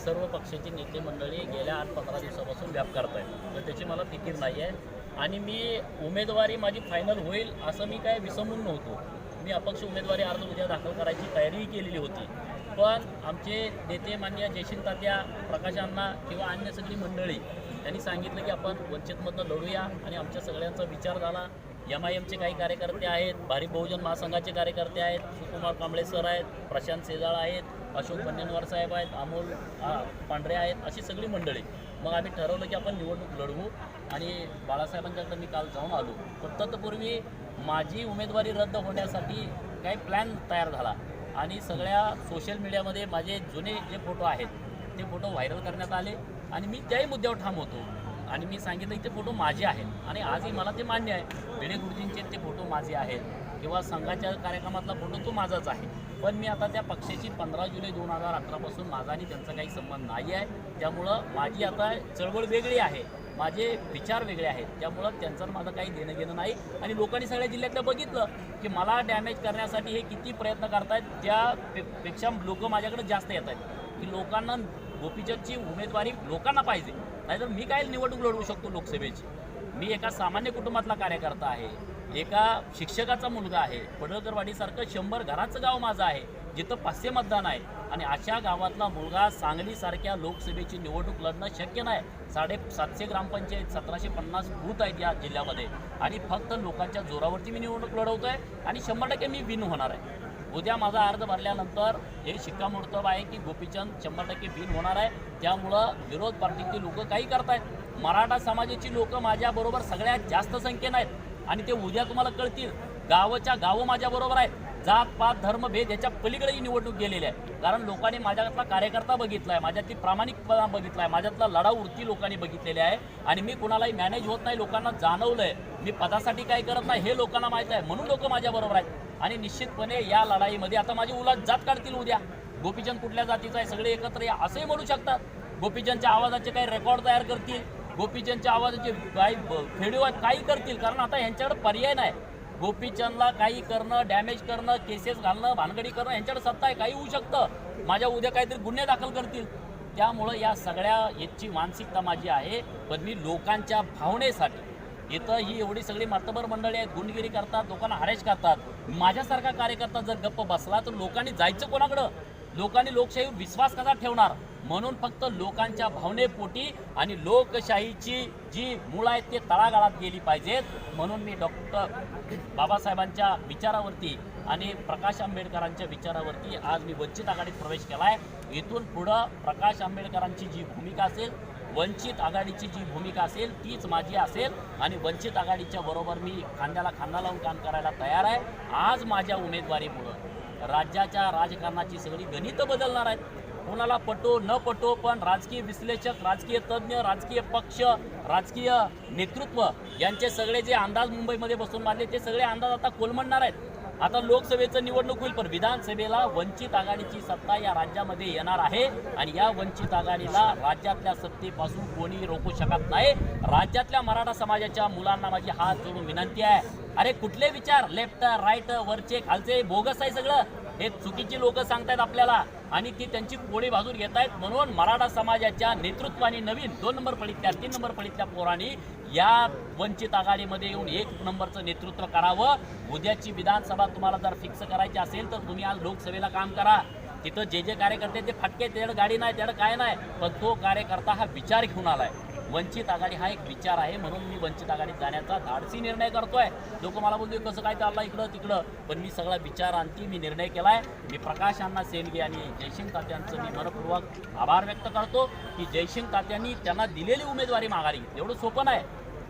सर्व पक्षाची नेते मंडळी गेल्या आठ पंधरा दिवसापासून व्याप करत आहेत तर त्याची मला फिकीर नाही आहे आणि मी उमेदवारी माझी फायनल होईल असं मी काय विसंबून नव्हतो. मी अपक्ष उमेदवारी अर्ज उद्या दाखल करायची तयारीही केलेली होती. पण आमचे नेते मान्य जयसिंग तात्या प्रकाशांना किंवा अन्य सगळी मंडळी त्यांनी सांगितलं की आपण वंचितमधनं लढूया आणि आमच्या सगळ्यांचा विचार झाला. एम आय एमचे काही कार्यकर्ते आहेत भारी बहुजन महासंघाचे कार्यकर्ते आहेत सुकुमार कांबळे सर आहेत प्रशांत सेजाळ आहेत अशोक बन्नेनवार साहेब आहेत अमोल पांढरे आहेत अशी सगळी मंडळी. मग आम्ही ठरवलं की आपण निवडणूक लढवू आणि बाळासाहेबांच्याकडे मी काल जाऊन आलो. पण तत्पूर्वी माझी उमेदवारी रद्द होण्यासाठी काही प्लॅन तयार झाला. आणि सगळ्या सोशल मीडियामध्ये माझे जुने जे फोटो आहेत ते फोटो व्हायरल करण्यात आले आणि मी त्याही मुद्द्यावर ठाम होतो. आणि मी सांगितलं की ते फोटो माझे आहेत आणि आजही मला ते मान्य आहे. भिडे गुरुजींचे ते फोटो माझे आहेत. किंवा संघाच्या कार्यक्रमातला फोटो तो माझाच आहे. पण मी आता त्या पक्षाची पंधरा जुलै दोन हजार अठरापासून माझा आणि त्यांचा काही संबंध नाही आहे. त्यामुळं माझी आता चळवळ वेगळी आहे. माझे विचार वेगळे आहेत. त्यामुळं त्यांचं माझं काही देणं घेणं नाही. आणि लोकांनी सगळ्या जिल्ह्यातलं बघितलं की मला डॅमेज करण्यासाठी हे किती प्रयत्न करतायत त्या पे- पेक्षा लोकं माझ्याकडे जास्त येत आहेत की लोकांना गोपीचंदची उमेदवारी लोकांना पाहिजे. नाहीतर मी काय निवडणूक लढवू शकतो लोकसभेची? मी एका सामान्य कुटुंबातला कार्यकर्ता आहे. एका शिक्षकाचा मुलगा आहे. पडळकरवाडीसारखं शंभर घराचं गाव माझं आहे. जिथं पाचशे मतदान आहे. आणि अशा गावातला मुलगा सांगलीसारख्या लोकसभेची निवडणूक लढणं शक्य नाही. साडे सातशे ग्रामपंचायत सतराशे पन्नास बूथ आहेत या जिल्ह्यामध्ये. आणि फक्त लोकांच्या जोरावरती मी निवडणूक लढवतो आहे आणि शंभर टक्के मी विन होणार आहे. उद्या माझा अर्ज भरल्यानंतर हे शिक्कामोर्तब आहे की गोपीचंद शंभर टक्के बिन होणार आहे. त्यामुळं विरोध पार्टीची लोकं काही करतायत. मराठा समाजाची लोकं माझ्याबरोबर सगळ्यात जास्त संख्येनं आहेत. आणि ते उद्या तुम्हाला कळतील. गावाच्या गावं माझ्याबरोबर आहेत. जात पात धर्म भेद याच्या पलीकडे ही निवडणूक गेलेली आहे. कारण लोकांनी माझ्यातला कार्यकर्ता बघितला आहे माझ्यातली प्रामाणिकपणा बघितला आहे माझ्यातला लढाऊ वृत्ती लोकांनी बघितलेली आहे. आणि मी कुणालाही मॅनेज होत नाही लोकांना जाणवलं आहे मी पदासाठी काय करत नाही हे लोकांना माहीत आहे. म्हणून लोक माझ्याबरोबर आहेत. आणि निश्चितपणे या लढाईमध्ये आता माझी उलट जात काढतील उद्या. गोपीचंद कुठल्या जातीचा आहे सगळे एकत्र या असंही म्हणू शकतात. गोपीचंदच्या आवाजाचे काही रेकॉर्ड तयार करतील. गोपीचंदच्या आवाजाचे काही व्हिडिओ काही करतील कारण आता यांच्याकडे पर्याय नाही. गोपीचंदला काही करणं डॅमेज करणं केसेस घालणं भानगडी करणं यांच्याकडे सत्ता आहे काही होऊ शकतं. माझ्या उद्या काहीतरी गुन्हे दाखल करतील. त्यामुळं या सगळ्या याची मानसिकता माझी आहे पण मी लोकांच्या भावनेसाठी. इथं ही एवढी सगळी मातबर मंडळी आहेत गुंडगिरी करतात लोकांना हरेश करतात. माझ्यासारखा कार्यकर्ता जर गप्प बसला तर लोकांनी जायचं कोणाकडं? लोकांनी लोकशाहीवर विश्वास कसा ठेवणार? म्हणून फक्त लोकांच्या भावनेपोटी आणि लोकशाहीची जी मूळ आहेत ते तळागाळात गेली पाहिजेत म्हणून मी डॉक्टर बाबासाहेबांच्या विचारावरती आणि प्रकाश आंबेडकरांच्या विचारावरती आज मी वंचित आघाडीत प्रवेश केला आहे इथून पुढं प्रकाश आंबेडकरांची जी भूमिका असेल वंचित आघाडीची जी भूमिका असेल तीच माझी असेल आणि वंचित आघाडीच्या बरोबर मी खांद्याला खांदा लावून काम करायला तयार आहे. आज माझ्या उमेदवारीमुळं राज्याच्या राजकारणाची सगळी गणितं बदलणार आहेत. कोणाला पटो न पटो पण राजकीय विश्लेषक राजकीय तज्ज्ञ राजकीय पक्ष राजकीय नेतृत्व यांचे सगळे जे अंदाज मुंबईमध्ये बसून मारले ते सगळे अंदाज आता कोलमडणार आहेत. आता लोकसभेचं निवडणूक होईल पण विधानसभेला वंचित आघाडीची सत्ता या राज्यामध्ये येणार आहे आणि या वंचित आघाडीला राज्यातल्या सत्तेपासून कोणी रोखू शकत नाही. राज्यातल्या मराठा समाजाच्या मुलांना माझी हात जोडून विनंती आहे. अरे कुठले विचार? लेफ्ट राईट वरचे खालचे? बोगस आहे सगळं. हे चुकीची लोक सांगतायत आपल्याला. आणि ती त्यांची पोळी भाजून घेत आहेत म्हणून मराठा समाजाच्या नेतृत्वाने नवीन दोन नंबर फळीतल्या तीन नंबर फळीतल्या पोरांनी या वंचित आघाडीमध्ये येऊन एक नंबरचं नेतृत्व करावं. उद्याची विधानसभा तुम्हाला जर फिक्स करायची असेल तर तुम्ही आज लोकसभेला काम करा. तिथं जे जे कार्यकर्ते ते फटके त्याड गाडी नाही त्याकडे काय नाही पण तो कार्यकर्ता हा विचार घेऊन आलाय. वंचित आघाडी हा एक विचार आहे म्हणून मी वंचित आघाडीत जाण्याचा धाडसी निर्णय करतोय. लोक मला बोलतोय कसं काय चाललं इकडं तिकडं? पण मी सगळा विचार आणती मी निर्णय केलाय. मी प्रकाश अण्णा सेनगे आणि जयसिंग तात्यांचं मी मनपूर्वक आभार व्यक्त करतो की जयसिंग तात्यांनी त्यांना दिलेली उमेदवारी माघारी एवढं सोपं नाही.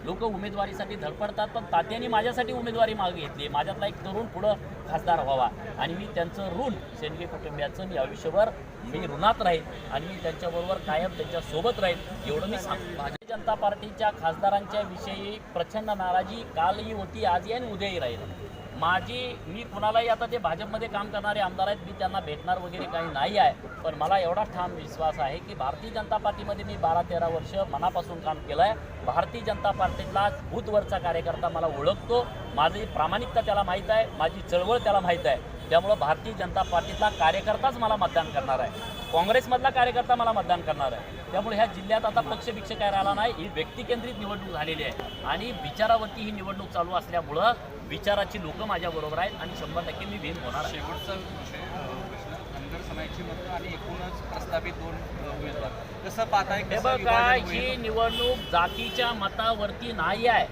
लोक उमेदवारीसाठी धडपडतात पण तात्यांनी माझ्यासाठी उमेदवारी मागे घेतली. माझ्यातला एक तरुण पुढं खासदार व्हावा. आणि मी त्यांचं ऋण शेंडगे कुटुंबियाचं मी आयुष्यभर मी ऋणात राहील आणि मी त्यांच्याबरोबर कायम त्यांच्यासोबत राहील एवढं मी सांग भारतीय जनता पार्टीच्या खासदारांच्या विषयी प्रचंड नाराजी कालही होती आजही आणि उद्याही राहील. माझी मी कुणालाही आता जे भाजपमध्ये काम करणारे आमदार आहेत मी त्यांना भेटणार वगैरे काही नाही आहे. पण मला एवढा ठाम विश्वास आहे की भारतीय जनता पार्टीमध्ये मी बारा तेरा वर्ष मनापासून काम केलं आहे भारतीय जनता पार्टीतला भूतवरचा कार्यकर्ता मला ओळखतो. माझी प्रामाणिकता त्याला माहीत आहे माझी चळवळ त्याला माहीत आहे. त्यामुळं भारतीय जनता पार्टीतला कार्यकर्ताच मला मतदान करणार आहे. काँग्रेसमधला कार्यकर्ता मला मतदान करणार आहे. त्यामुळे ह्या जिल्ह्यात आता पक्षभिक्ष काय राहिला नाही ही व्यक्तिकेंद्रित निवडणूक झालेली आहे. आणि विचारावरती ही निवडणूक चालू असल्यामुळं विचाराची लोक माझ्याबरोबर आहेत आणि शंभर टक्के मी विन होणार आहे. शेवटचा विषय अ, प्रश्न. धनगर समाजाची मतं आणि एकूणच प्रस्तावित दोन अ, उमेदवार. कसं पाहताय हे कसं बघा विभाजन ही होईल? निवडणूक जातीच्या मतावरती नाही आहे.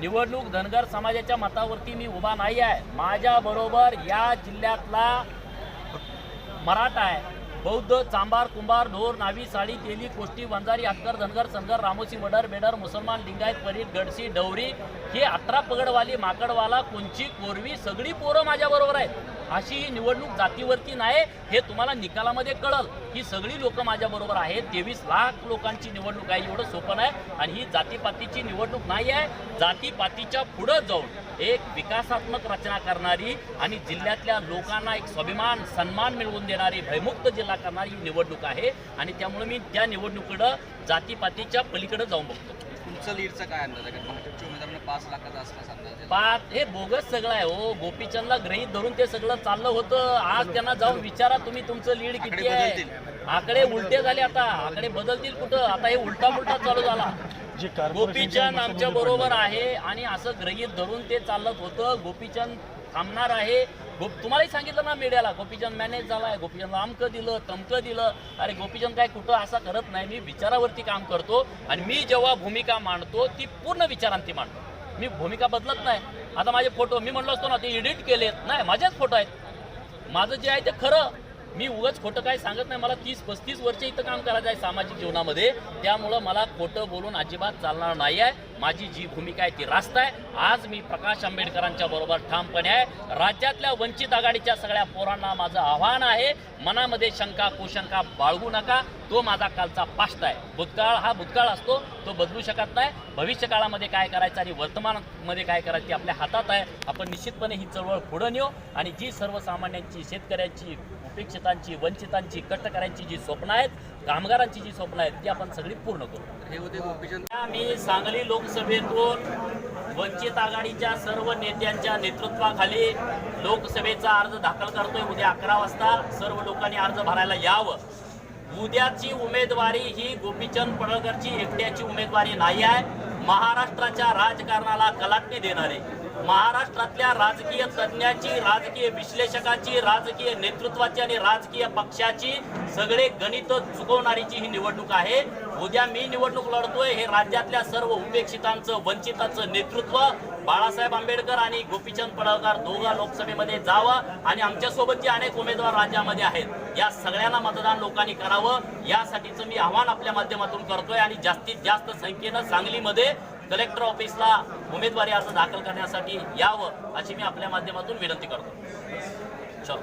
निवडणूक धनगर समाजाच्या मतावरती मी उभा नाही आहे. माझ्या बरोबर या जिल्ह्यातला मराठा आहे. बौद्ध चांबार कुंभार ढोर नावी साडी तेली कोष्टी वंजारी आटकर धनगर सनगर रामोसी वडर बेडर मुसलमान लिंगायत परीट गडसी डवरी हे अठरा पगडवाली माकडवाला कुंची कोरवी सगळी पोरं माझ्याबरोबर आहेत. अशी ही निवडणूक जातीवरती नाही हे तुम्हाला निकालामध्ये कळल. ही सगळी लोक माझ्याबरोबर आहेत. तेवीस लाख लोकांची निवडणूक आहे एवढं सोपं आहे आणि ही जातीपातीची निवडणूक नाही आहे. जातीपातीच्या पुढं जाऊन एक विकासात्मक रचना करणारी आणि जिल्ह्यातल्या लोकांना एक स्वाभिमान सन्मान मिळवून देणारी भयमुक्त जिल्हा करणारी ही निवडणूक आहे. आणि त्यामुळे मी त्या निवडणुकीकडं जातीपातीच्या पलीकडे जाऊन बघतो. तुमचं लीडचा काय अंदाज आहे? कारण भाजपच्या उमेदवारांना पाच लाखाचा आसपास अंदाज आहे. पाच हे बोगस सगळं आहे हो. गोपीचंदला ग्रहित धरून ते सगळं चाललं होतं. आज त्यांना जाऊन विचारा तुम्ही तुमचं लीड किती आकडे आहे. बदलतील. आकडे उलटे झाले आता. आकडे बदलतील कुठं? आता हे उलटा उलटा चालू झाला. गोपीचंद आमच्या बरोबर आहे आणि असं ग्रहित धरून ते चालत होतं. गोपीचंद थांबणार आहे. गोप तुम्हालाही सांगितलं ना मीडियाला गोपीचंद मॅनेज झाला आहे गोपीचंद आमकं दिलं तमकं दिलं. अरे गोपीचंद काय कुठं असं करत नाही मी विचारावरती काम करतो आणि मी जेव्हा भूमिका मांडतो ती पूर्ण विचारांती मांडतो. मी भूमिका बदलत नाही. आता माझे फोटो मी म्हणलो असतो ना ते एडिट केलेत. नाही माझेच फोटो आहेत. माझं जे आहे ते खरं. मी उगाच खोटं काय सांगत नाही. मला तीस पस्तीस वर्ष इथं काम करायचं आहे सामाजिक जीवनामध्ये. त्यामुळं मला खोटं बोलून अजिबात चालणार नाही आहे माझी जी भूमिका आहे ती रास्त आहे. आज मी प्रकाश आंबेडकरांच्या बरोबर ठामपणे आहे. राज्यातल्या वंचित आघाडीच्या सगळ्या पोरांना माझं आव्हान आहे. मनामध्ये शंका कुशंका बाळगू नका. तो माझा कालचा पास्ट आहे. भूतकाळ हा भूतकाळ असतो. तो बदलू शकत नाही. भविष्य काळामध्ये काय करायचं आणि वर्तमानामध्ये काय करायचं ते आपल्या हातात आहे. आपण निश्चितपणे ही चळवळ पुढं नेऊ आणि जी सर्वसामान्यांची शेतकऱ्यांची उपेक्षितांची वंचितांची कष्टकऱ्यांची जी स्वप्न आहेत कामगारांची जी स्वप्न आहेत ती आपण सगळी पूर्ण करू. हे होते गोपीचंद. मी सांगली लोकसभेतून वंचित आघाडीच्या सर्व नेत्यांच्या नेतृत्वाखाली लोकसभेचा अर्ज दाखल करतोय. उद्या अकरा वाजता सर्व लोकांनी अर्ज भरायला यावं. उद्याची उमेदवारी ही गोपीचंद पडळकरची एकट्याची उमेदवारी नाही आहे. महाराष्ट्राच्या राजकारणाला कलाटणी देणारे महाराष्ट्रातल्या राजकीय तज्ज्ञाची राजकीय विश्लेषकाची राजकीय नेतृत्वाची आणि राजकीय पक्षाची सगळे गणित चुकवणारीची ही निवडणूक आहे. उद्या मी निवडणूक लढतोय हे राज्यातल्या सर्व उपेक्षितांचं वंचितांचं नेतृत्व बाळासाहेब आंबेडकर आणि गोपीचंद पडळकर दोघं लोकसभेमध्ये जावं आणि आमच्यासोबत जे अनेक उमेदवार राज्यामध्ये आहेत. या सगळ्यांना मतदान लोकांनी करावं. यासाठीचं मी आव्हान आपल्या माध्यमातून करतोय आणि जास्तीत जास्त संख्येनं सांगलीमध्ये कलेक्टर ऑफिसला उमेदवारी अर्ज दाखल करण्यासाठी यावं अशी मी आपल्या माध्यमातून विनंती करतो. चलो.